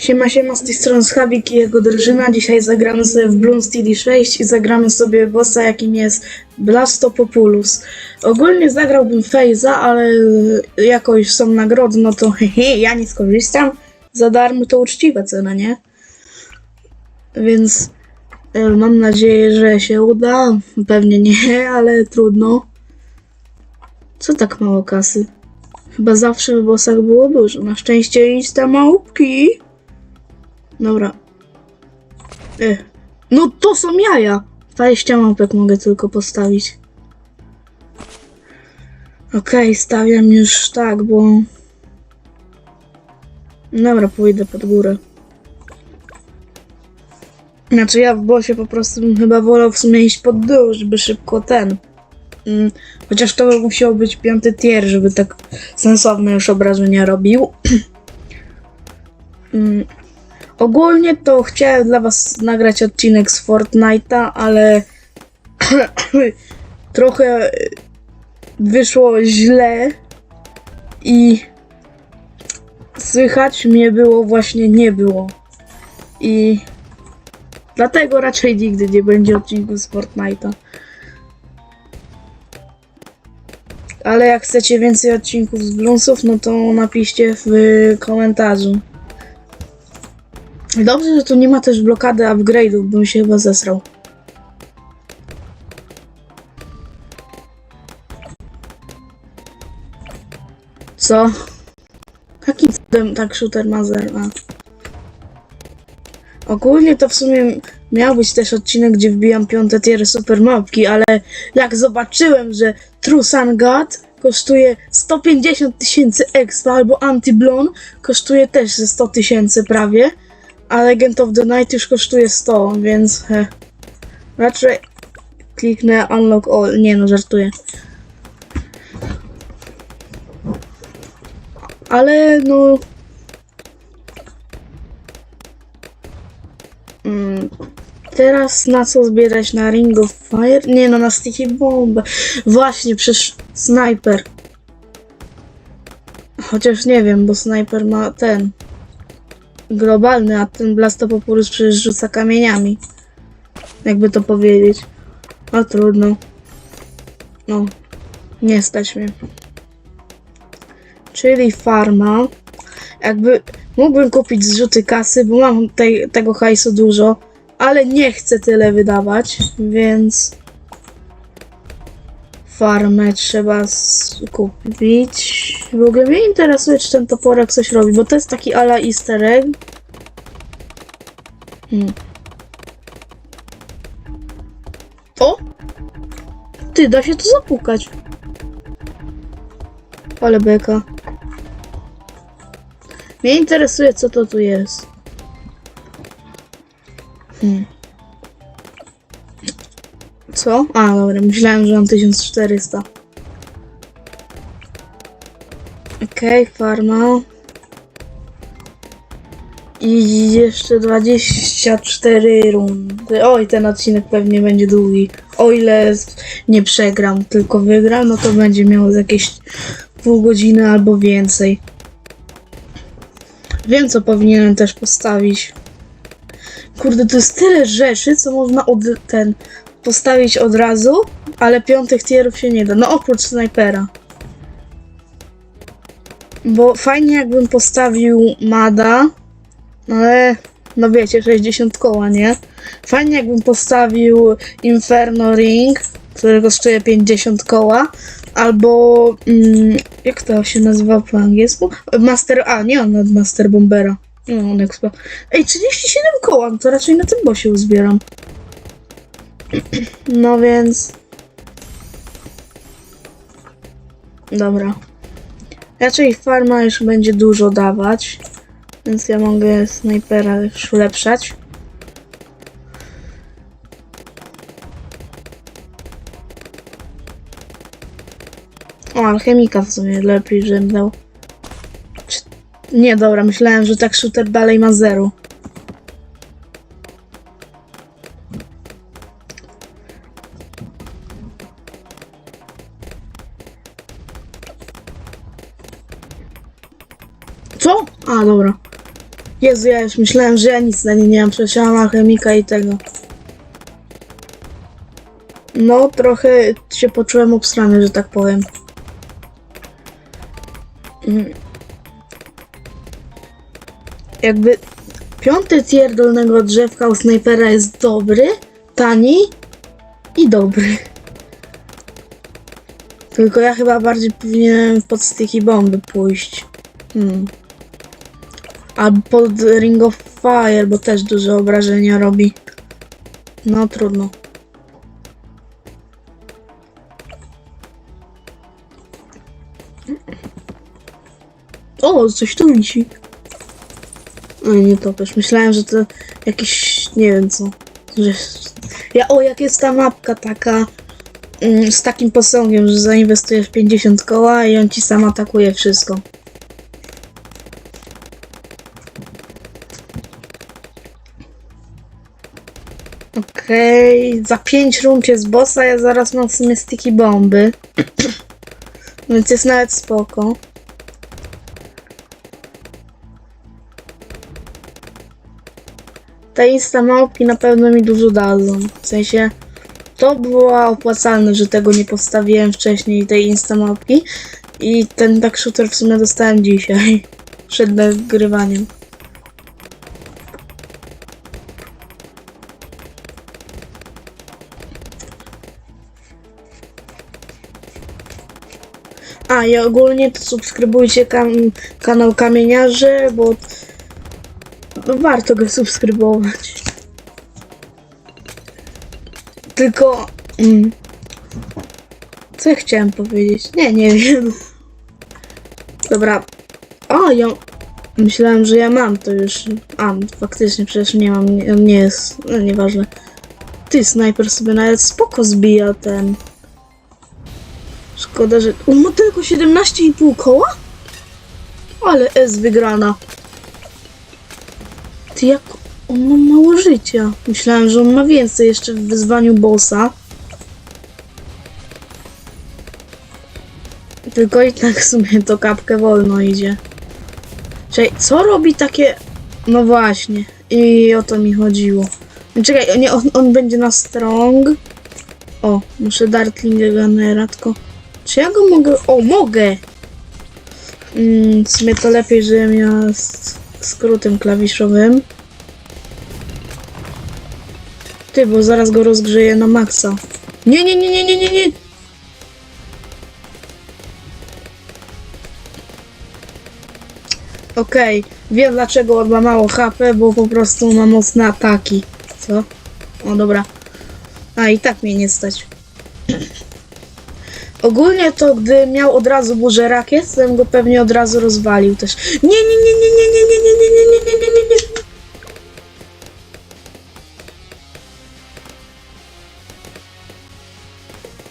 Siema, siema, z tej strony Schabik i jego drużyna. Dzisiaj zagramy sobie w Bloom City 6 i zagramy sobie bossa, jakim jest Blastopopulus. Ogólnie zagrałbym Fejza, ale jako już są nagrody, no to hehe, ja nie skorzystam. Za darmo to uczciwa cena, nie? Więc e, mam nadzieję, że się uda. Pewnie nie, ale trudno. Co tak mało kasy? Chyba zawsze w bossach było dużo. Na szczęście insta małpki. Dobra. E. No to są jaja! 20 małpek mogę tylko postawić. Okej, stawiam już tak, bo... Dobra, pójdę pod górę. Znaczy ja w bosie po prostu bym chyba wolał w sumie iść pod dół, żeby szybko ten... Mm, chociaż to by musiał być piąty tier, żeby tak sensowne już obrażenia robił. mm, Ogólnie to chciałem dla was nagrać odcinek z Fortnite'a, ale trochę wyszło źle i słychać mnie było właśnie nie było. I dlatego raczej nigdy nie będzie odcinku z Fortnite'a. Ale jak chcecie więcej odcinków z Bloomsów, no to napiszcie w komentarzu. Dobrze, że tu nie ma też blokady upgrade'ów, bym się chyba zesrał. Co? Jakim cudem tak shooter ma zero? A. Ogólnie to w sumie miał być też odcinek, gdzie wbijam piąte tiery super mapki, ale jak zobaczyłem, że True Sun God kosztuje 150 tysięcy expa albo Anti-Blon kosztuje też ze 100 tysięcy prawie, a Legend of the Night już kosztuje 100, więc he, raczej kliknę Unlock All. Nie no, żartuję. Ale no. Mm, teraz na co zbierać? Na Ring of Fire? Nie no, na Sticky Bomb. Właśnie, przecież Sniper. Chociaż nie wiem, bo Sniper ma ten globalny, a ten Blastopopulus przecież rzuca kamieniami. Jakby to powiedzieć. A trudno. No, nie stać mnie. Czyli farma. Jakby mógłbym kupić zrzuty kasy, bo mam tej, tego hajsu dużo, ale nie chcę tyle wydawać, więc farmę trzeba kupić. W ogóle mnie interesuje, czy ten toporek coś robi, bo to jest taki ala easter egg. Hmm. O! Ty, da się to zapukać. Ale beka. Mnie interesuje, co to tu jest. Hmm. Co? A, dobra, myślałem, że mam 1400. Okej, farma. I jeszcze 24 rundy. Oj, ten odcinek pewnie będzie długi. O ile nie przegram, tylko wygram, no to będzie miał jakieś pół godziny albo więcej. Wiem, co powinienem też postawić. Kurde, to jest tyle rzeczy, co można od ten postawić od razu, ale piątych tierów się nie da. No oprócz snajpera. Bo fajnie jakbym postawił Mada, ale no wiecie, 60 koła, nie? Fajnie jakbym postawił Inferno Ring, który kosztuje 50 koła, albo mm, jak to się nazywa po angielsku? Master, a nie on nad Master Bombera. No, on expa. Ej, 37 koła, no to raczej na tym bosie uzbieram. No więc... Dobra. Raczej farma już będzie dużo dawać. Więc ja mogę snajpera już ulepszać. O, alchemika w sumie lepiej, żebym dał. Czy... Nie, dobra, myślałem, że tak shooter dalej ma zero. Jezu, ja już myślałem, że ja nic na nie nie mam, przecież ja mam alchemika i tego. No, trochę się poczułem obstrany, że tak powiem. Mm. Jakby piąty tier dolnego drzewka u snajpera jest dobry, tani i dobry. Tylko ja chyba bardziej powinienem pod sticky bomby pójść. Hmm. Albo pod Ring of Fire, bo też duże obrażenia robi. No trudno. O, coś tu wisi. No nie topesz. Myślałem, że to jakiś, nie wiem co. Że... Ja, o, jak jest ta mapka taka mm, z takim posągiem, że zainwestujesz 50 koła i on ci sam atakuje wszystko. Okej, za 5 rund jest bossa, ja zaraz mam w sumie sticky bomby. Więc jest nawet spoko. Te insta małpki na pewno mi dużo dadzą. W sensie to było opłacalne, że tego nie postawiłem wcześniej, tej insta małpki. I ten tak shooter w sumie dostałem dzisiaj. Przed nagrywaniem. A i ogólnie to subskrybujcie kam kanał Kamieniarzy, bo no warto go subskrybować. Tylko. Mm, co ja chciałem powiedzieć? Nie, nie wiem. Dobra. O, ja. Myślałem, że ja mam to już. A, faktycznie przecież nie mam. Nie, nie jest. No, nieważne. Ty, snajper sobie nawet spoko zbija ten. Szkoda, że. On ma tylko 17,5 koła? Ale S wygrana. Ty jak on ma mało życia. Myślałem, że on ma więcej jeszcze w wyzwaniu bossa. Tylko i tak w sumie to kapkę wolno idzie. Czekaj, co robi takie... No właśnie. I o to mi chodziło. Czekaj, nie, on, on będzie na strong. O, muszę Dartlinga Gunnera, tylko... Czy ja go mogę... O, mogę! Mm, w sumie to lepiej, żebym ja z skrótem klawiszowym. Ty, bo zaraz go rozgrzeję na maksa. Nie, nie, nie, nie, nie, nie, nie. Okej, wiem dlaczego on ma mało HP, bo po prostu ma mocne ataki. Co? O, dobra. A, i tak mnie nie stać. Ogólnie to, gdy miał od razu burzę rakiet, to bym go pewnie od razu rozwalił też. Nie, nie, nie, nie, nie, nie, nie, nie, nie, nie, nie, nie, nie, nie.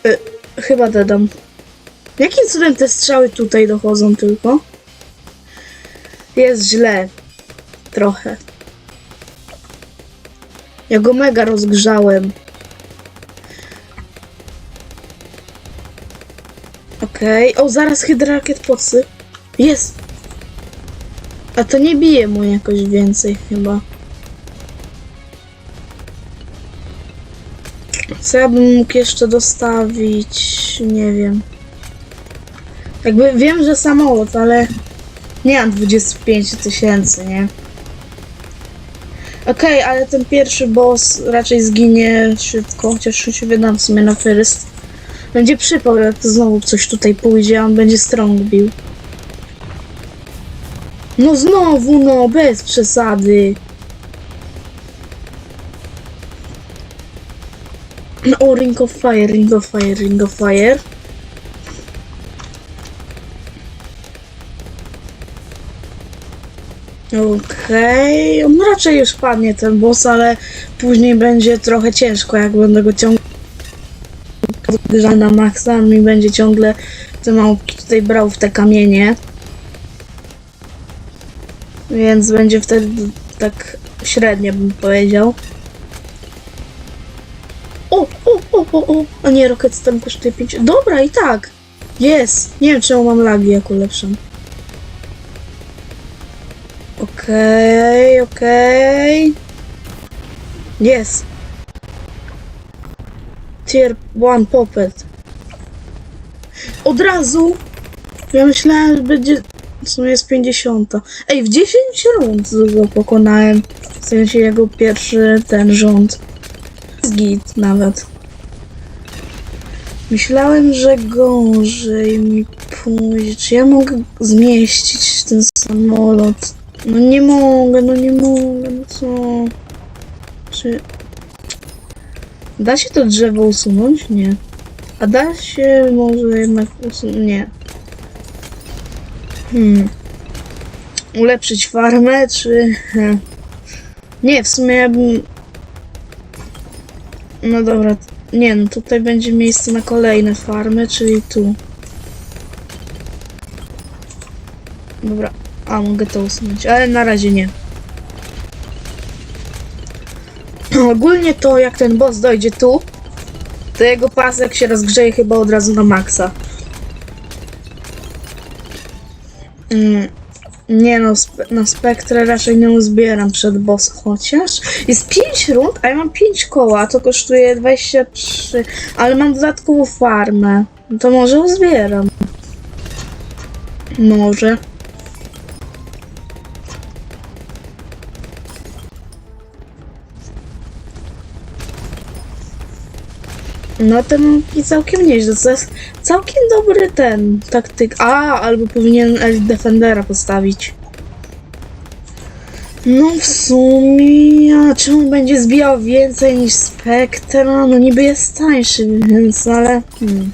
E, chyba dodam. Jakim cudem te strzały tutaj dochodzą tylko? Jest źle. Trochę. Ja go mega rozgrzałem. Okej. O, zaraz hydrakiet pocy. Jest. A to nie bije mu jakoś więcej chyba. Co ja bym mógł jeszcze dostawić? Nie wiem. Jakby wiem, że samolot, ale nie mam 25 tysięcy, nie? Okej, ale ten pierwszy boss raczej zginie szybko, chociaż się wydam w sumie na first. Będzie przypał, jak znowu coś tutaj pójdzie, a on będzie strong bił. No znowu, no, bez przesady. No, o, Ring of Fire, Ring of Fire, Ring of Fire. Okej, on raczej już padnie ten boss, ale później będzie trochę ciężko, jak będę go ciągnął na maksa, mi będzie ciągle te małpki tutaj brał w te kamienie. Więc będzie wtedy tak średnio bym powiedział. O, o, o, o, o, a nie, Rocket tam kosztuje 5. Dobra, i tak. Jest. Nie wiem, czemu mam lagi jak ulepszam. Okej, okej. Jest. Tier 1 Poppet. Od razu! Ja myślałem, że będzie... W sumie jest 50. Ej, w 10 rund go pokonałem. W sensie jego pierwszy ten rząd. Z Git nawet. Myślałem, że gorzej mi pójdzie. Czy ja mogę zmieścić ten samolot? No nie mogę, no nie mogę, no co? Czy... Da się to drzewo usunąć? Nie. A da się może jednak usunąć? Nie. Hmm. Ulepszyć farmę, czy... Nie, w sumie ja bym... No dobra, nie no, tutaj będzie miejsce na kolejne farmy, czyli tu. Dobra, a mogę to usunąć, ale na razie nie. Ogólnie to jak ten boss dojdzie tu, to jego pasek się rozgrzeje chyba od razu na maksa. Mm, nie no, spe na spektrę raczej nie uzbieram przed boss, chociaż jest 5 rund, a ja mam 5 koła, to kosztuje 23, ale mam dodatkową farmę. No To może uzbieram. Może. No ten i całkiem nieźle, to jest całkiem dobry ten taktyk. A, albo powinien Elite Defendera postawić. No w sumie, a czemu będzie zbijał więcej niż Spectra? No niby jest tańszy, więc ale... Hmm.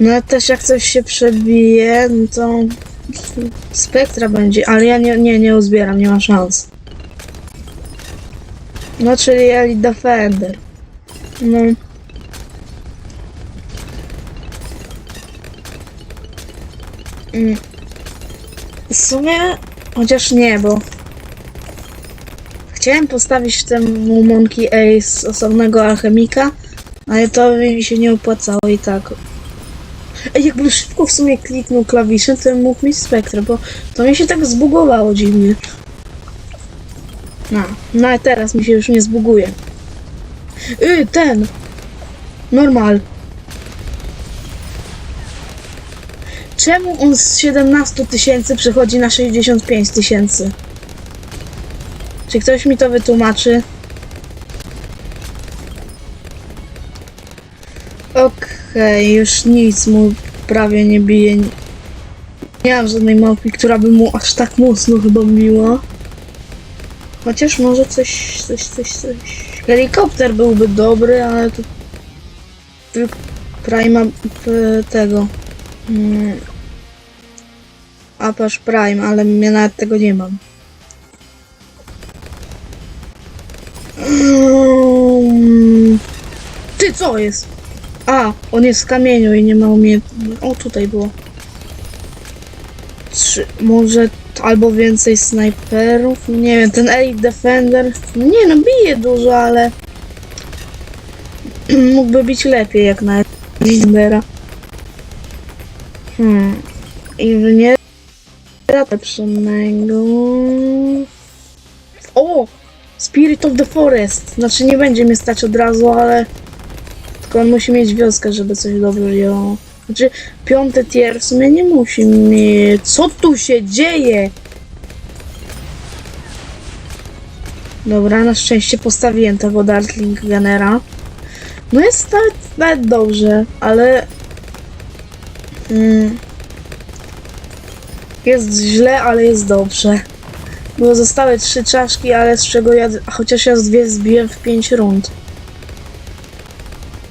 No też jak coś się przebije, no to Spectra będzie, ale ja nie, nie, nie uzbieram, nie ma szans. No czyli Elite Defender. No. Mm. W sumie, chociaż nie, bo chciałem postawić temu Monkey Ace osobnego alchemika, ale to mi się nie opłacało i tak. Ej, jakbym szybko w sumie kliknął klawiszem, to mógł mieć spektrę, bo to mi się tak zbugowało dziwnie. No, no ale teraz mi się już nie zbuguje. Yy, ten! Normal. Czemu on z 17 tysięcy przechodzi na 65 tysięcy? Czy ktoś mi to wytłumaczy? Okej, już nic mu prawie nie bije. Nie mam żadnej małpi, która by mu aż tak mocno chyba biła. Chociaż może coś, coś, coś, coś. Helikopter byłby dobry, ale to tylko Prima tego. Mm. Apache Prime, ale ja nawet tego nie mam. Mm. Ty co jest? A, on jest w kamieniu i nie ma umie... O, tutaj było. Trzy, może albo więcej snajperów? Nie wiem, ten Elite Defender... Nie no, bije dużo, ale... Mógłby być lepiej jak na Lidera. Hmm. I nie lepszego. O! Spirit of the Forest. Znaczy nie będzie mnie stać od razu, ale tylko on musi mieć wioskę, żeby coś dobrze działało. Znaczy piąty tier w sumie nie musi mieć. Co tu się dzieje? Dobra, na szczęście postawiłem tego Darkling Gunnera. No jest nawet, nawet dobrze, ale... Mm, jest źle, ale jest dobrze. Bo zostały trzy czaszki, ale z czego ja... Chociaż ja z dwie zbiłem w pięć rund.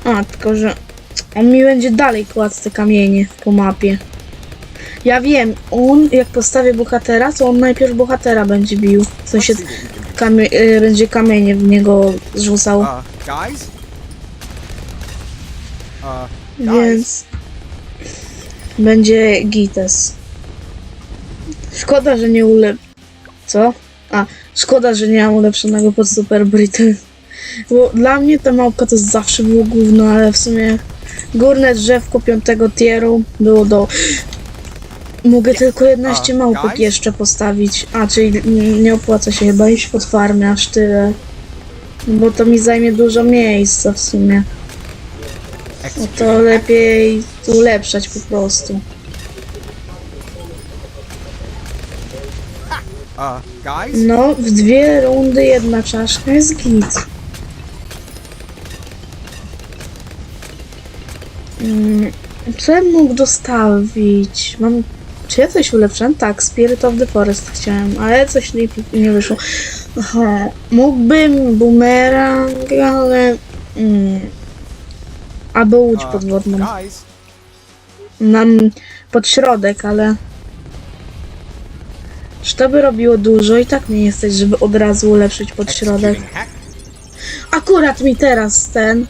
A, tylko że... On mi będzie dalej kładł te kamienie po mapie. Ja wiem, on jak postawię bohatera, to on najpierw bohatera będzie bił. W sensie kamie y, będzie kamienie w niego zrzucał. Uh, guys? Uh, Więc będzie Gites. Szkoda, że nie ulep... Co? A, szkoda, że nie mam ulepszonego pod Super Brity. Bo dla mnie ta małpka to zawsze było gówno, ale w sumie górne drzewko piątego tieru było do... Mogę tylko 11 A, małpek jeszcze postawić. A, czyli nie opłaca się chyba iść pod farmę aż tyle. Bo to mi zajmie dużo miejsca w sumie. No to lepiej ulepszać po prostu. No, w dwie rundy jedna czaszka jest git. Co ja mógł dostawić? Mam... Czy ja coś ulepszam? Tak, Spirit of the Forest chciałem, ale coś nie, nie wyszło. Aha, mógłbym bumerang, ale... Mm, albo łódź podwodną. Mam pod środek, ale... Czy to by robiło dużo? I tak nie stać, żeby od razu ulepszyć pod środek. Akurat mi teraz ten...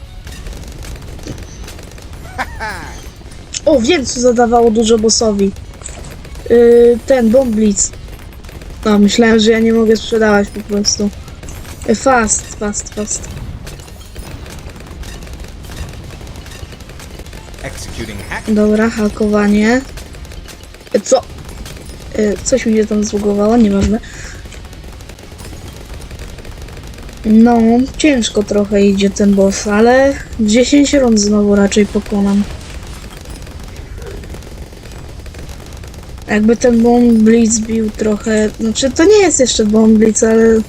O, wiem co zadawało dużo bossowi. Yy, ten, Bomb Blitz. No, myślałem, że ja nie mogę sprzedawać po prostu. Yy, Fast, fast, fast. Dobra, hakowanie. Yy, Co? Yy, coś mi się tam zbugowało, nieważne. No, ciężko trochę idzie ten boss, ale w 10 rund znowu raczej pokonam. Jakby ten Bomb Blitz bił trochę... Znaczy, to nie jest jeszcze Bomb Blitz, ale...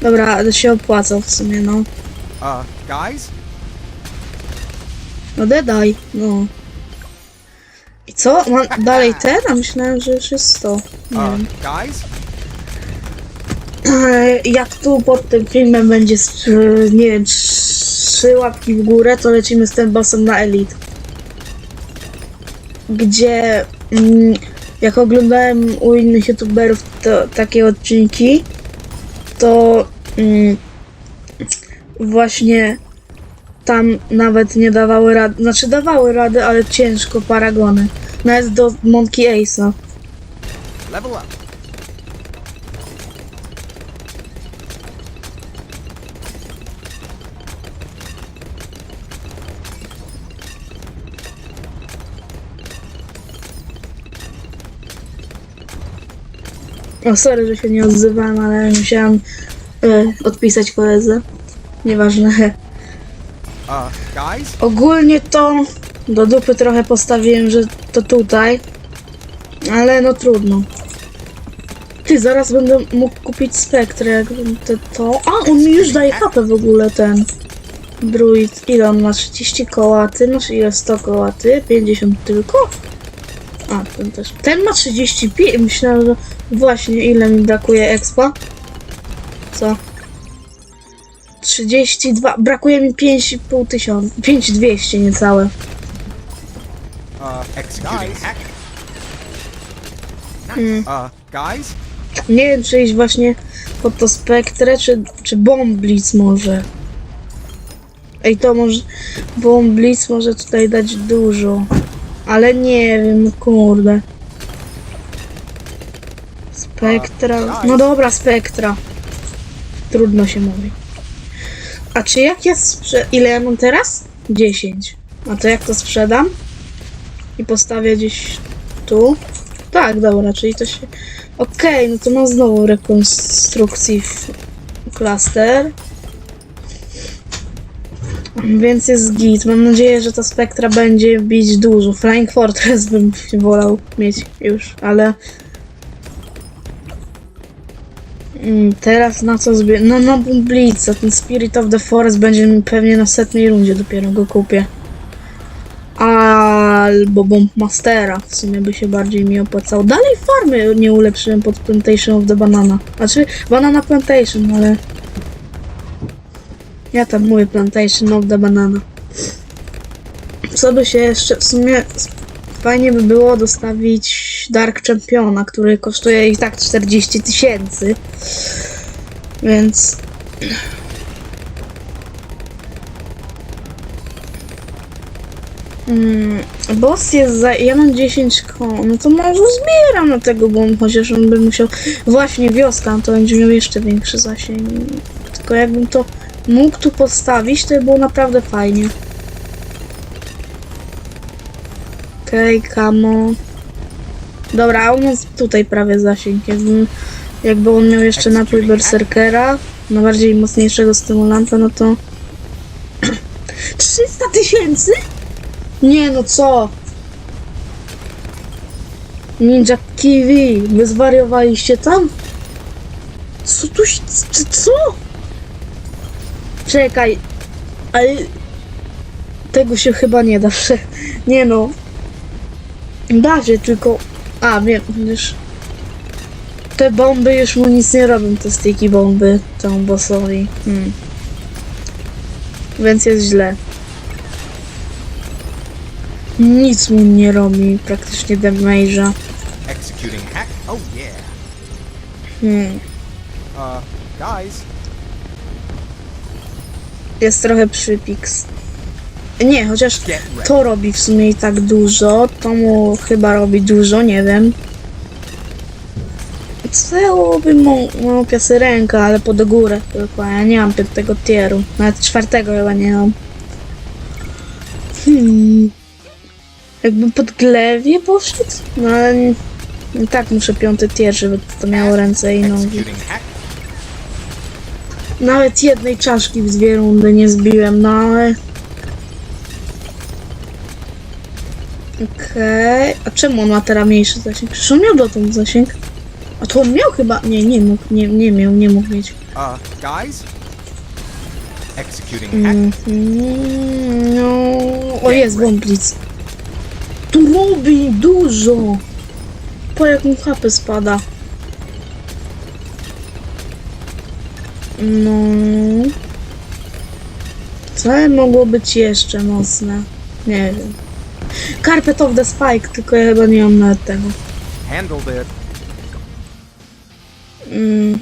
Dobra, ale się opłacał w sumie, no. Uh, guys? No dodaj, no. I co? Mam dalej ten? A myślałem, że już jest 100. Nie Uh, wiem. guys? Jak tu pod tym filmem będzie, nie wiem, trzy łapki w górę, to lecimy z tym bossem na Elite. Gdzie, jak oglądałem u innych youtuberów to, takie odcinki, to mm, właśnie tam nawet nie dawały rady, znaczy dawały rady, ale ciężko paragony. Nawet do Monkey Ace'a. Level up. O, sorry, że się nie odzywałem, ale musiałam e, odpisać koledze. Nieważne. Uh, guys? Ogólnie to do dupy trochę postawiłem, że to tutaj. Ale no trudno. Ty, zaraz będę mógł kupić spektrę, jak będę to... A, on mi już daje HP w ogóle, ten druid. Ile on ma? 30 koła, ty masz ile? 100 koła, ty? 50 tylko? A, ten też. Ten ma 35, myślałem, że... Właśnie, ile mi brakuje expa? Co? 32, brakuje mi 5,5 tysiąca, 5200 niecałe. Uh, executing hack. Uh, guys? Nie wiem, czy iść właśnie pod to spektrę, czy, czy bomb blitz może. Ej, to może, bomb blitz może tutaj dać dużo. Ale nie wiem, kurde. Spektra, no dobra, spektra. Trudno się mówi. A czy jak ja sprze... Ile ja mam teraz? 10. A to jak to sprzedam? I postawię gdzieś tu? Tak, dobra, czyli to się... Okej, no to mam znowu rekonstrukcji w cluster. Więc jest git. Mam nadzieję, że ta spektra będzie bić dużo. Flying Fortress bym wolał mieć już, ale... Mm, Teraz na co zbie... No na Boom Blitz, a ten Spirit of the Forest będzie mi pewnie na setnej rundzie dopiero go kupię. Albo Bomb Mastera, w sumie by się bardziej mi opłacało. Dalej farmy nie ulepszyłem pod Plantation of the Banana. Znaczy, Banana Plantation, ale... Ja tam mówię Plantation of the Banana. Co by się jeszcze... W sumie fajnie by było dostawić Dark Championa, który kosztuje i tak 40 tysięcy. Więc... Mm, boss jest za... Ja mam 10 koła, no to może zbieram na tego, bo chociaż on by musiał... Właśnie wioska, to będzie miał jeszcze większy zasięg. Tylko jakbym to mógł tu postawić, to by było naprawdę fajnie. Okej, okay, kamo. Dobra, a on ma tutaj prawie zasięg. Jakby, jakby on miał jeszcze napój berserkera, na bardziej mocniejszego stymulanta, no to... 300 tysięcy? Nie no co? Ninja Kiwi, wy zwariowaliście tam? Co tu się... Co? Czekaj, ale... Tego się chyba nie da, że... Nie no. Da się, tylko... A, wiem, już... Te bomby już mu nic nie robią, te sticky bomby, temu bossowi. Hmm. Więc jest źle. Nic mu nie robi, praktycznie damage'a. Executing hack. Oh. Hmm. Uh, guys. Jest trochę przypiks. Nie, chociaż to robi w sumie i tak dużo. To mu chyba robi dużo, nie wiem. Celoby mu no, piasyrenka, ale pod górę tylko. Ja nie mam piątego tieru. Nawet czwartego chyba nie mam. Hmm. Jakbym pod glewie poszedł? No ale i tak muszę piąty tier, żeby to miało ręce i nogi. Nawet jednej czaszki w dwie rundy nie zbiłem, no ale... Okej, a czemu on ma teraz mniejszy zasięg? Przecież on miał dotąd zasięg. A to on miał chyba... Nie, nie mógł, nie, nie miał, nie mógł mieć. Uh, guys. Executing hack. Mhm, no... O, jest Bomblitz. Tu robi dużo! Po jak mu HP spada. No... Co mogło być jeszcze mocne? Nie wiem. Carpet of the Spike, tylko ja chyba nie mam nawet tego. Handled it. Mm.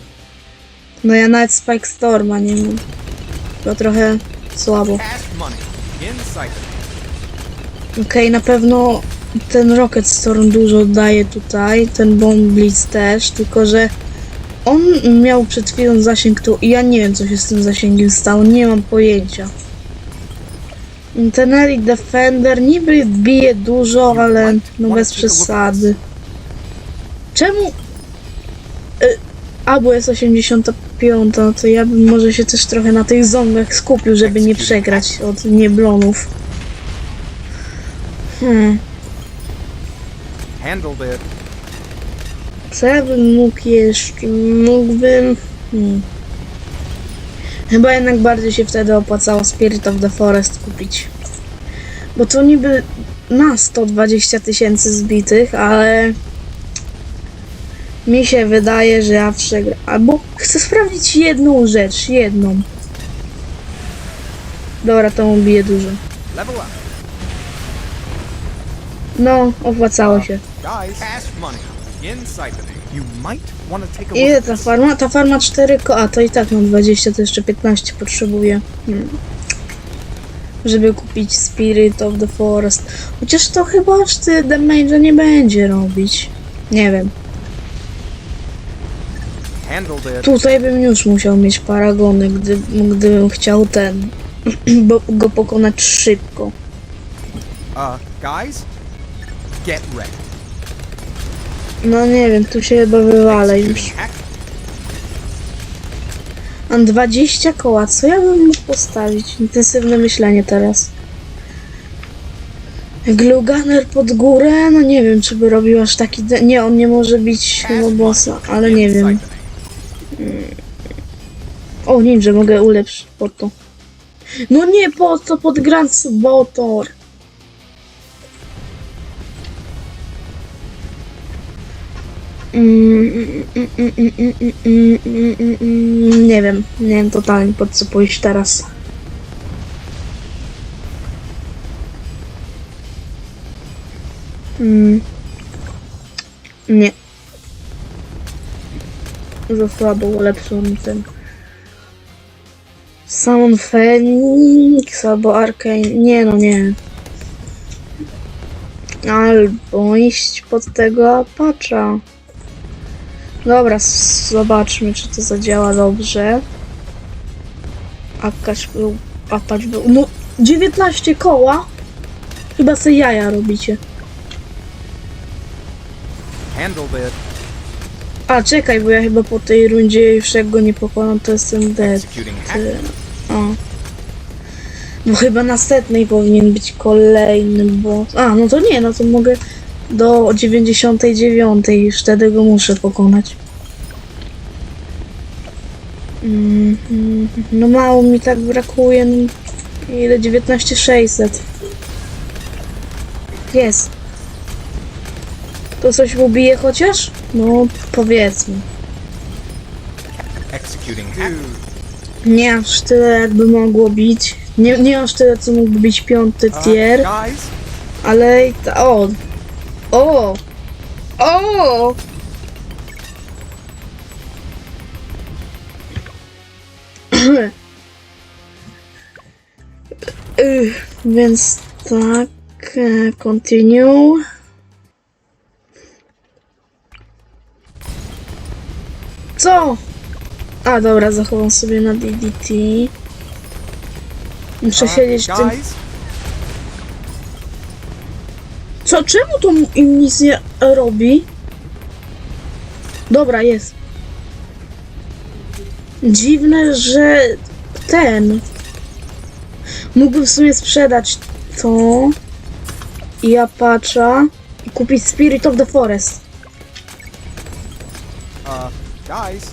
No ja nawet Spike Storma nie mam. To trochę słabo. Okej, na pewno ten Rocket Storm dużo daje tutaj, ten Bomb Blitz też, tylko że on miał przed chwilą zasięg tu i ja nie wiem co się z tym zasięgiem stało, nie mam pojęcia. Ten Elite Defender niby bije dużo, ale no bez przesady. Czemu... Y, A, bo jest 85, no to ja bym może się też trochę na tych zongach skupił, żeby nie przegrać od nieblonów. Hmm. Handled it. Co ja bym mógł jeszcze? Mógłbym... Hmm. Chyba jednak bardziej się wtedy opłacało Spirit of the Forest kupić. Bo to niby ma 120 tysięcy zbitych, ale... Mi się wydaje, że ja przegram. Albo chcę sprawdzić jedną rzecz, jedną. Dobra, to bije dużo. No, opłacało się. Ile ta farma? Ta farma 4 ko... A, to i tak mam 20, to jeszcze 15 potrzebuję. Hmm. Żeby kupić Spirit of the Forest. Chociaż to chyba aż ty damage'a nie będzie robić. Nie wiem. Tutaj bym już musiał mieć paragony, gdy, gdybym chciał ten... bo go pokonać szybko. Uh, guys. Get ready. No nie wiem, tu się chyba wywalę już. Mam 20 koła, co ja bym mógł postawić? Intensywne myślenie teraz. Gluganer pod górę? No nie wiem, czy by robił aż taki... Nie, on nie może bić chyba bossa, ale nie wiem. O, ninja, mogę ulepszyć po to. No nie, po to pod Grand Motor. Nie wiem, nie wiem totalnie pod co pójść teraz. Mm. Nie. Za słabo ulepszył mi ten. Summon Phoenix albo Arcane. Nie no, nie. Albo iść pod tego Apacha. Dobra, zobaczmy, czy to zadziała dobrze. Akaś był, Apacz był. No, 19 koła? Chyba sobie jaja robicie. A, czekaj, bo ja chyba po tej rundzie już jak go nie pokonam, to jestem dead. O. Bo chyba następnej powinien być kolejny boss. A, no to nie, no to mogę do 99 już wtedy go muszę pokonać. Mm, mm, No mało mi tak brakuje. No, ile? 19600. Jest. To coś ubije chociaż? No, powiedzmy. Nie aż tyle jakby mogło bić. Nie, nie aż tyle co mógł być piąty tier, ale i o! O! O! Y, Więc tak, e, continue. Co? A dobra, zachowam sobie na DDT. Muszę siedzieć w tym. guys, Co, czemu to im nic nie robi? Dobra, jest. Dziwne, że ten. Mógłbym w sumie sprzedać to i Apacha i kupić Spirit of the Forest. uh, guys,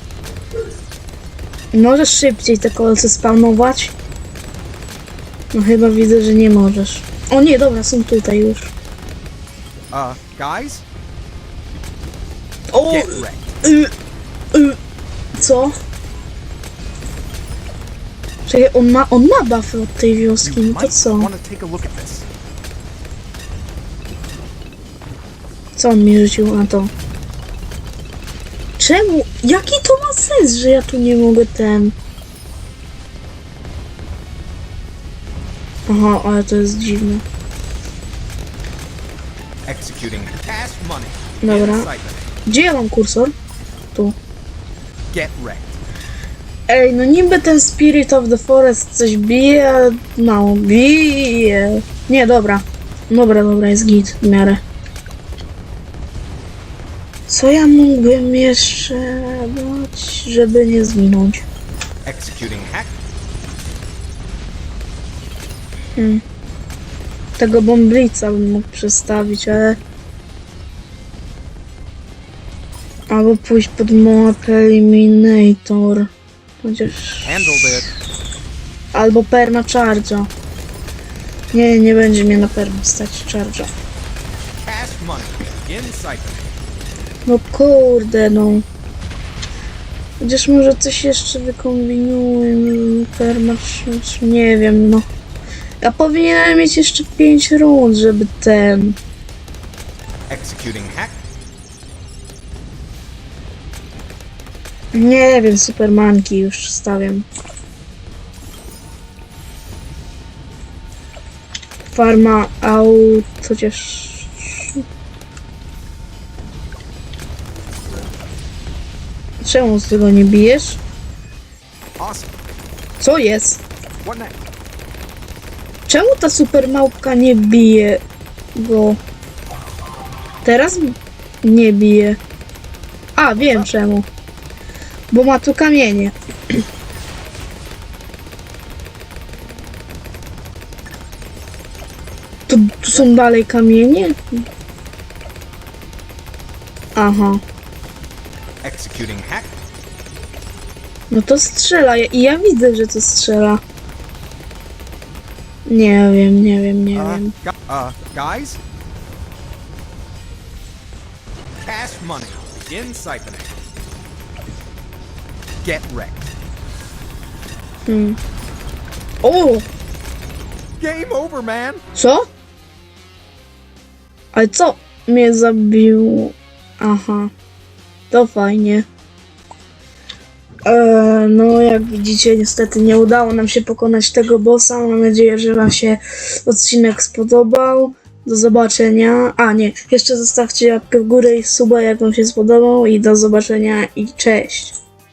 Możesz szybciej te kolce spawnować? No chyba widzę, że nie możesz. O nie, dobra, są tutaj już. Uh, guys, O! get wrecked. Y, y, co? Czekaj, on ma, on ma buffy od tej wioski, no to co? Co on mi rzucił na to? Czemu? Jaki to ma sens, że ja tu nie mogę ten... Aha, ale to jest dziwne. Executing cash money. Dobra. Gdzie ja mam kursor? Tu. Get wrecked. Ej, no niby ten Spirit of the Forest coś bije, mało bije. Nie, dobra. Dobra, dobra, jest git w miarę. Co ja mógłbym jeszcze dać, żeby nie zginąć? Executing hack. Tego bomblica bym mógł przestawić, ale... Albo pójść pod map Eliminator. Chociaż... Albo perma charge'a. Nie, nie będzie mnie na perma stać charge'a. No kurde, no. Chociaż może coś jeszcze wykombinuję. Perma nie wiem, no. Ja powinienem mieć jeszcze 5 rund, żeby ten... Executing hack. Nie wiem, supermanki już stawiam. Farma aut, chociaż... Czemu z tego nie bijesz? Co jest? Czemu ta super małpka nie bije go? Teraz nie bije. A, wiem czemu. Bo ma tu kamienie. Tu, tu są dalej kamienie? Aha. No to strzela. I ja widzę, że to strzela. Nie wiem, nie wiem, nie Uh, wiem. gu- uh, guys? Cash money. Begin siphoning. Get wrecked. O! Game over, man! Co? Ale co mnie zabił? Aha. To fajnie. Eee, no, jak widzicie, niestety nie udało nam się pokonać tego bossa. Mam nadzieję, że Wam się odcinek spodobał. Do zobaczenia. A nie, jeszcze zostawcie łapkę w górę i suba, jak Wam się spodobał. I do zobaczenia i cześć.